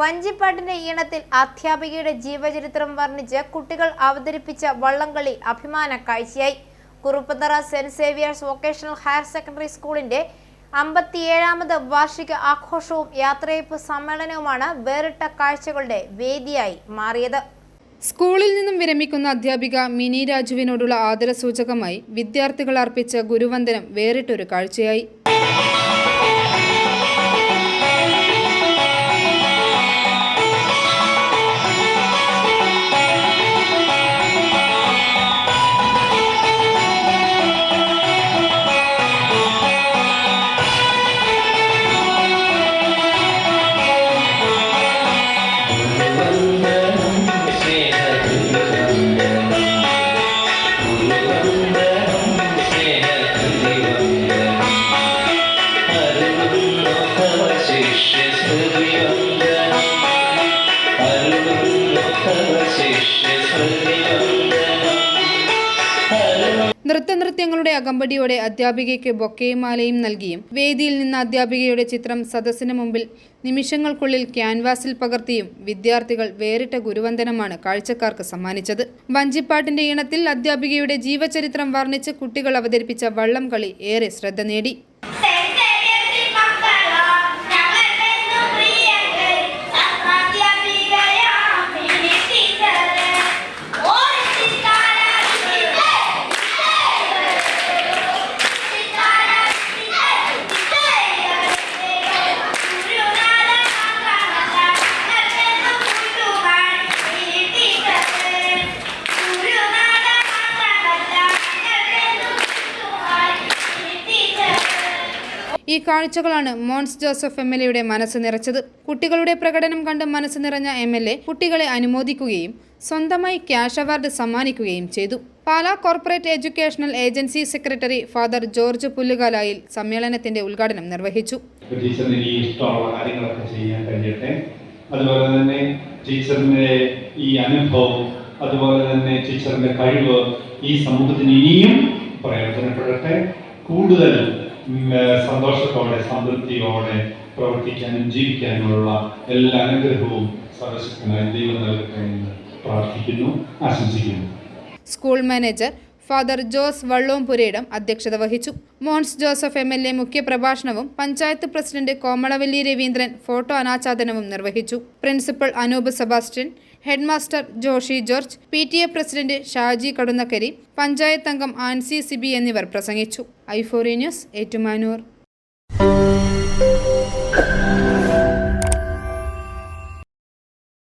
വഞ്ചിപ്പാട്ടിന്റെ ഈണത്തിൽ അധ്യാപികയുടെ ജീവചരിത്രം വർണിച്ച് കുട്ടികൾ അവതരിപ്പിച്ച വള്ളംകളി അഭിമാന കാഴ്ചയായി. Kuruppanthara Saint Xavier's Vocational Higher Secondary സ്കൂളിന്റെ അമ്പത്തിയേഴാമത് വാർഷിക ആഘോഷവും യാത്രയപ്പ് സമ്മേളനവുമാണ് വേറിട്ട കാഴ്ചകളുടെ വേദിയായി മാറിയത്. സ്കൂളിൽ നിന്നും വിരമിക്കുന്ന അധ്യാപിക മിനി രാജുവിനോടുള്ള ആദരസൂചകമായി വിദ്യാർത്ഥികൾ അർപ്പിച്ച ഗുരുവന്ദനം വേറിട്ടൊരു കാഴ്ചയായി. നൃത്തനൃത്യങ്ങളുടെ അകമ്പടിയോടെ അധ്യാപികയ്ക്ക് ബൊക്കയും മാലയും നൽകിയും വേദിയിൽ നിന്ന് അധ്യാപികയുടെ ചിത്രം സദസ്സിന് മുമ്പിൽ നിമിഷങ്ങൾക്കുള്ളിൽ ക്യാൻവാസിൽ പകർത്തിയും വിദ്യാർത്ഥികൾ വേറിട്ട ഗുരുവന്ദനമാണ് കാഴ്ചക്കാർക്ക് സമ്മാനിച്ചത്. വഞ്ചിപ്പാട്ടിന്റെ ഇണത്തിൽ അധ്യാപികയുടെ ജീവചരിത്രം വർണിച്ച് കുട്ടികൾ അവതരിപ്പിച്ച വള്ളംകളി ഏറെ ശ്രദ്ധ നേടി. ഈ കാഴ്ചകളാണ് മോൺസ് ജോസഫ് എം എൽ എയുടെ മനസ്സ് നിറച്ചത്. കുട്ടികളുടെ പ്രകടനം കണ്ട് മനസ്സ് നിറഞ്ഞ എം എൽ എ കുട്ടികളെ അനുമോദിക്കുകയും സ്വന്തമായി ക്യാഷ് അവാർഡ് സമ്മാനിക്കുകയും ചെയ്തു. Pala corporate educational agency secretary Father George Pullukalayil സമ്മേളനത്തിന്റെ ഉദ്ഘാടനം നിർവഹിച്ചു. ഇഷ്ടമുള്ള ചെയ്യാൻ കഴിയട്ടെ. അതുപോലെ തന്നെ ടീച്ചറിന്റെ ഈ അനുഭവം അതുപോലെ തന്നെ ടീച്ചറിന്റെ കഴിവ് ഈ സമൂഹത്തിന് ഇനിയും പ്രയോജനപ്പെടട്ടെ. കൂടുതൽ സന്തോഷത്തോടെ സംതൃപ്തിയോടെ പ്രവർത്തിക്കാനും ജീവിക്കാനുമുള്ള എല്ലാ അനുഗ്രഹവും സർവശക്തനായ ദൈവം നൽകട്ടെ എന്ന് പ്രാർത്ഥിക്കുന്നു ആശംസിക്കുന്നു. School manager father Jose Vallompurayidam അധ്യക്ഷത വഹിച്ചു. Mons Joseph M L A മുഖ്യപ്രഭാഷണവും panchayat president Komalavalli Raveendran photo അനാച്ഛാദനവും നിർവഹിച്ചു. Principal Anoop Sebastian headmaster Joshy George P T A president Shaji Kadunnakkari panchayat അംഗം ആൻസി സിബി എന്നിവർ പ്രസംഗിച്ചു. ഐഫോറി ന്യൂസ് ഏറ്റുമാനൂർ.